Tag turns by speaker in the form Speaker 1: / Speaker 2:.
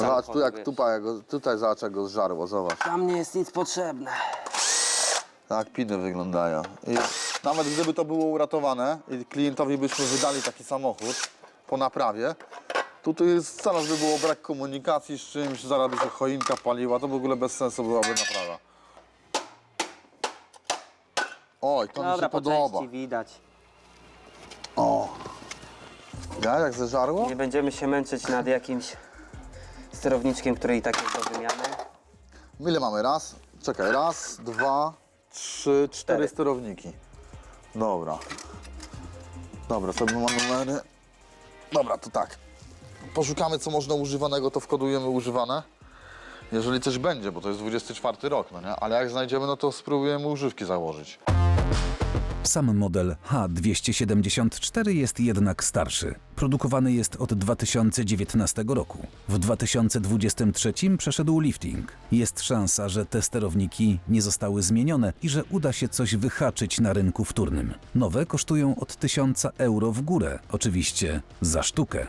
Speaker 1: Zobacz, tu jak
Speaker 2: wiesz.
Speaker 1: tupa, jak go, tutaj zobacz jak go zżarło, zobacz.
Speaker 2: Tam nie jest nic potrzebne.
Speaker 1: Tak piny wyglądają. I nawet gdyby to było uratowane i klientowi byśmy wydali taki samochód po naprawie, to tu jest, zaraz by było brak komunikacji z czymś, zaraz by się choinka paliła, to w ogóle bez sensu byłaby naprawa. Oj, to mi
Speaker 2: Dobra,
Speaker 1: się
Speaker 2: po
Speaker 1: podoba.
Speaker 2: części widać.
Speaker 1: O. Ja, jak zeżarło?
Speaker 2: Nie będziemy się męczyć nad jakimś sterowniczkiem, który i tak jest do wymiany.
Speaker 1: Ile mamy? Raz, czekaj, raz, dwa, trzy, cztery
Speaker 2: Cztery.
Speaker 1: sterowniki. Dobra. Dobra, sobie ma numery. Dobra, to tak. Poszukamy, co można używanego, to wkodujemy używane. Jeżeli coś będzie, bo to jest 24 rok, no nie? Ale jak znajdziemy, no to spróbujemy używki założyć.
Speaker 3: Sam model H274 jest jednak starszy. Produkowany jest od 2019 roku. W 2023 przeszedł lifting. Jest szansa, że te sterowniki nie zostały zmienione i że uda się coś wyhaczyć na rynku wtórnym. Nowe kosztują od 1000 euro w górę, oczywiście za sztukę.